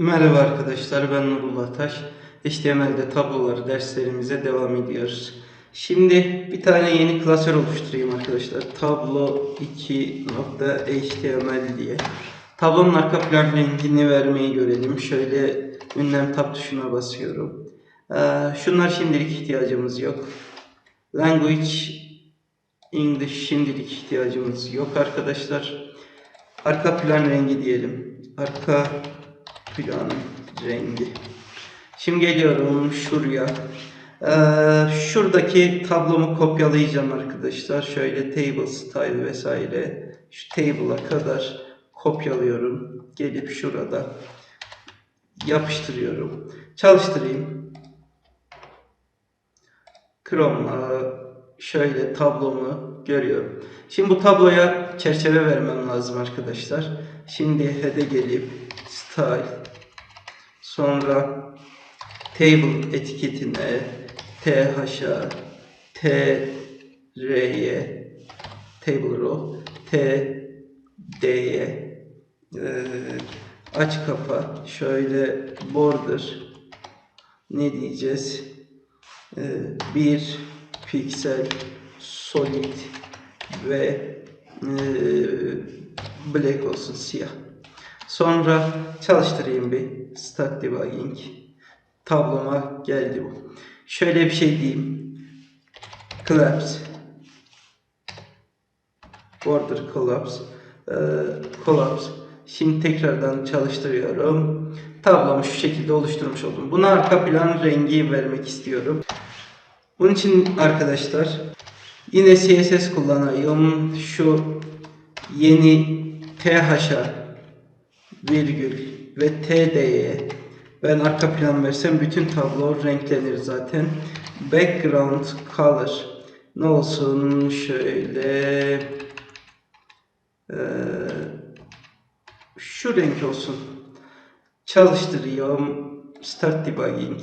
Merhaba arkadaşlar ben Nurullah Taş. HTML'de tabloları derslerimize devam ediyoruz. Şimdi bir tane yeni klasör oluşturayım arkadaşlar. Tablo 2.html diye. Tablonun arka plan rengini vermeyi görelim. Şöyle ünlem tab tuşuna basıyorum. Ee, şunlar şimdilik ihtiyacımız yok. Language English şimdilik ihtiyacımız yok arkadaşlar. Arka plan rengi diyelim. Arka plan rengi. Şimdi geliyorum şuraya. Ee, şuradaki tablomu kopyalayacağım arkadaşlar. Şöyle table style vesaire. Şu table'a kadar kopyalıyorum. Gelip şurada yapıştırıyorum. Çalıştırayım. Chrome'la şöyle tablomu görüyorum. Şimdi bu tabloya çerçeve vermem lazım arkadaşlar. Şimdi head'e gelip style sonra table etiketine th'a tr'ye table row td'ye e, aç kapa şöyle border ne diyeceğiz e, bir piksel solid ve e, black olsun siyah. Sonra çalıştırayım bir start debugging. Tabloma geldi bu. Şöyle bir şey diyeyim. Collapse. Border collapse. e, collapse. Şimdi tekrardan çalıştırıyorum. Tablomu şu şekilde oluşturmuş oldum. Buna arka plan rengi vermek istiyorum. Bunun için arkadaşlar yine CSS kullanayım. Şu yeni TH'a virgül ve TD'ye ben arka plan versem bütün tablo renklenir zaten. Background color ne olsun şöyle eee, şu renk olsun. Çalıştırıyorum. Start debugging.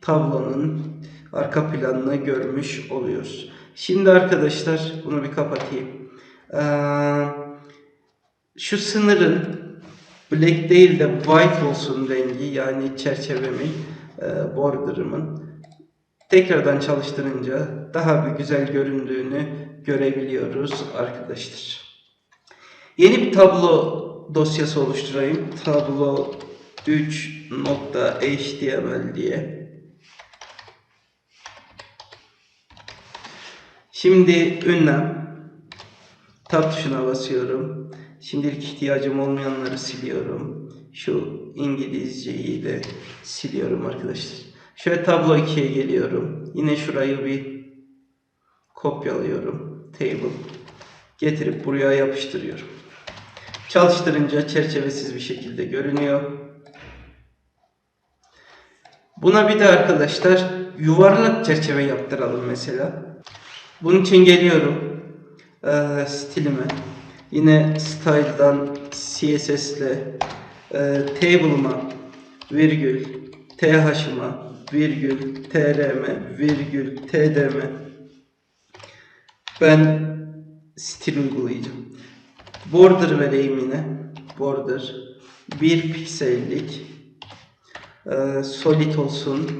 Tablonun arka planını görmüş oluyoruz. Şimdi arkadaşlar bunu bir kapatayım. Ee, şu sınırın black değil de white olsun rengi yani çerçevemin, e, border'ımın tekrardan çalıştırınca daha bir güzel göründüğünü görebiliyoruz arkadaşlar. Yeni bir tablo dosyası oluşturayım. Tablo 3.html diye. Şimdi ünlem tab tuşuna basıyorum. Şimdilik ihtiyacım olmayanları siliyorum. Şu İngilizceyi de siliyorum arkadaşlar. Şöyle tablo 2'ye geliyorum. Yine şurayı bir kopyalıyorum. Table. Getirip buraya yapıştırıyorum. Çalıştırınca çerçevesiz bir şekilde görünüyor. Buna bir de arkadaşlar yuvarlak çerçeve yaptıralım mesela. Bunun için geliyorum eee stilime. Yine style'dan CSS ile eee table'ıma virgül th'ıma virgül trm virgül tdm ben stil uygulayacağım. Border vereyim yine. Border 1 piksellik eee, solid olsun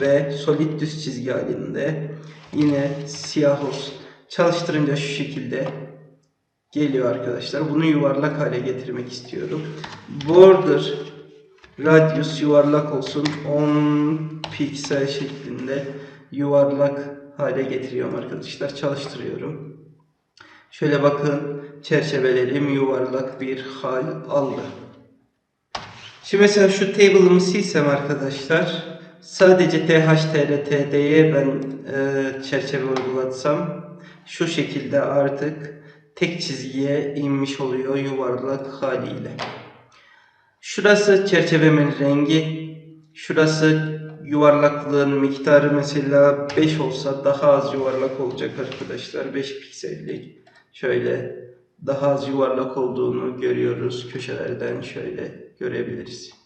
ve solid düz çizgi halinde yine siyah olsun. Çalıştırınca şu şekilde geliyor arkadaşlar. Bunu yuvarlak hale getirmek istiyorum. Border radius yuvarlak olsun. 10 piksel şeklinde yuvarlak hale getiriyorum arkadaşlar. Çalıştırıyorum. Şöyle bakın çerçevelerim yuvarlak bir hal aldı. Şimdi mesela şu table'ımı silsem arkadaşlar sadece THTRTD'ye ben e, çerçeve uygulatsam şu şekilde artık tek çizgiye inmiş oluyor yuvarlak haliyle. Şurası çerçevemin rengi. Şurası yuvarlaklığın miktarı mesela 5 olsa daha az yuvarlak olacak arkadaşlar. 5 piksellik. Şöyle daha az yuvarlak olduğunu görüyoruz. Köşelerden şöyle görebiliriz.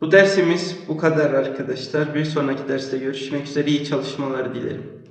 Bu dersimiz bu kadar arkadaşlar. Bir sonraki derste görüşmek üzere. İyi çalışmalar dilerim.